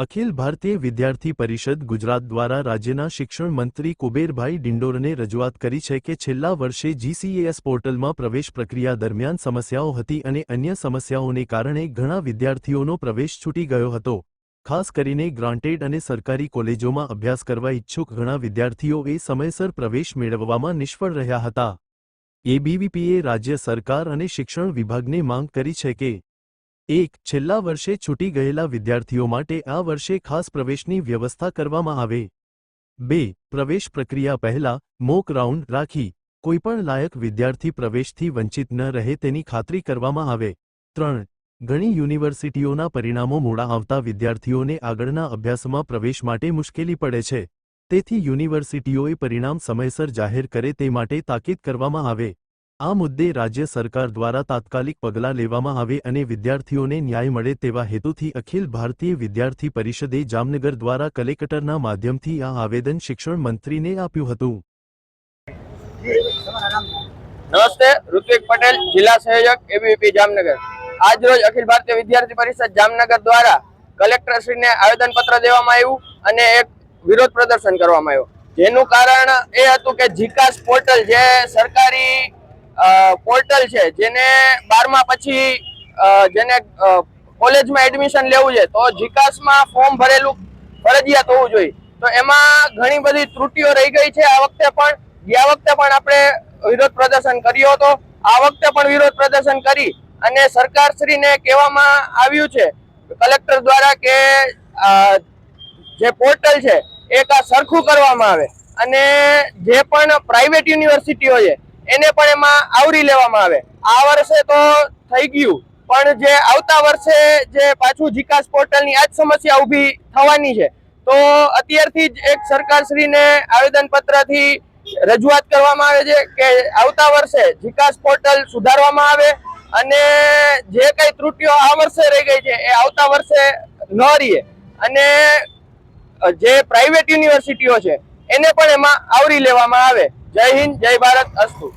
અખિલ ભારતીય વિદ્યાર્થી પરિષદ ગુજરાત દ્વારા રાજ્યના શિક્ષણ મંત્રી કુબેરભાઈ ડિંડોરને રજૂઆત કરી છે કે છેલ્લા વર્ષે જીસીએએસ પોર્ટલમાં પ્રવેશ પ્રક્રિયા દરમિયાન સમસ્યાઓ હતી અને અન્ય સમસ્યાઓને કારણે ઘણા વિદ્યાર્થીઓનો પ્રવેશ છૂટી ગયો હતો. ખાસ કરીને ગ્રાન્ટેડ અને સરકારી કોલેજોમાં અભ્યાસ કરવા ઇચ્છુક ઘણા વિદ્યાર્થીઓએ સમયસર પ્રવેશ મેળવવામાં નિષ્ફળ રહ્યા હતા. એબીવીપીએ રાજ્ય સરકાર અને શિક્ષણ વિભાગને માંગ કરી છે કે એક, છેલ્લા વર્ષે છૂટી ગયેલા વિદ્યાર્થીઓ માટે આ વર્ષે ખાસ પ્રવેશની વ્યવસ્થા કરવામાં આવે. બે, પ્રવેશ પ્રક્રિયા પહેલા, મોક રાઉન્ડ રાખી, કોઈપણ લાયક વિદ્યાર્થી પ્રવેશથી વંચિત ન રહે તેની ખાતરી કરવામાં આવે. ત્રણ, ઘણી યુનિવર્સિટીઓના પરિણામો મોડા આવતા વિદ્યાર્થીઓને આગળના અભ્યાસમાં પ્રવેશ માટે મુશ્કેલી પડે છે. તેથી યુનિવર્સિટીઓએ પરિણામ સમયસર જાહેર કરે તે માટે તાકીદ કરવામાં આવે. આ મુદ્દે રાજ્ય સરકાર દ્વારા તાત્કાલિક પગલાં લેવામાં આવે અને વિદ્યાર્થીઓને ન્યાય મળે તેવા હેતુથી અખિલ ભારતીય વિદ્યાર્થી પરિષદે જામનગર દ્વારા કલેક્ટરના માધ્યમથી આ આવેદન શિક્ષણ મંત્રીને આપ્યું હતું. નમસ્તે, ઋત્વિક પટેલ, જિલ્લા સંયોજક એબીવીપી જામનગર. આજ રોજ અખિલ ભારતીય વિદ્યાર્થી પરિષદ જામનગર દ્વારા કલેક્ટરશ્રીને આવેદન પત્ર દેવામાં આવ્યું અને એક વિરોધ પ્રદર્શન કરવામાં આવ્યું. જેનું કારણ એ હતું કે જીકાસ પોર્ટલ જે સરકારી પોર્ટલ છે, જેને બારમા પછી જેને કોલેજમાં એડમિશન લેવું છે, તો જીકાસમાં ફોર્મ ભરેલું ફરજિયાત હોવું જોઈએ. તો એમાં ઘણી બધી ત્રુટીઓ રહી ગઈ છે. આ વખતે પણ, ગયા વખતે પણ આપણે વિરોધ પ્રદર્શન કર્યો હતો. આ વખતે પણ વિરોધ પ્રદર્શન કરી અને સરકારશ્રીને કહેવામાં આવ્યું છે, કલેક્ટર દ્વારા કે જે પોર્ટલ છે, એક આ સરખું કરવામાં આવે. અને જે પણ પ્રાઇવેટ યુનિવર્સિટીઓ છે એને પણ એમાં આવરી લેવામાં આવે. આ વર્ષે તો થઈ ગયું, પણ જે આવતા વર્ષે જે પાછું જીકાસ પોર્ટલની આ જ સમસ્યા ઊભી થવાની છે. તો અત્યારથી જ એક સરકારશ્રીને આવેદનપત્રથી રજૂઆત કરવામાં આવે છે કે આવતા વર્ષે જીકાસ પોર્ટલ સુધારવામાં આવે અને જે કઈ ત્રુટીઓ આ વર્ષે રહી ગઈ છે એ આવતા વર્ષે ન રહીએ. અને જે પ્રાઇવેટ યુનિવર્સિટીઓ છે એને પણ એમાં આવરી લેવામાં આવે. જય હિન્દ, જય ભારત, અસ્તુ.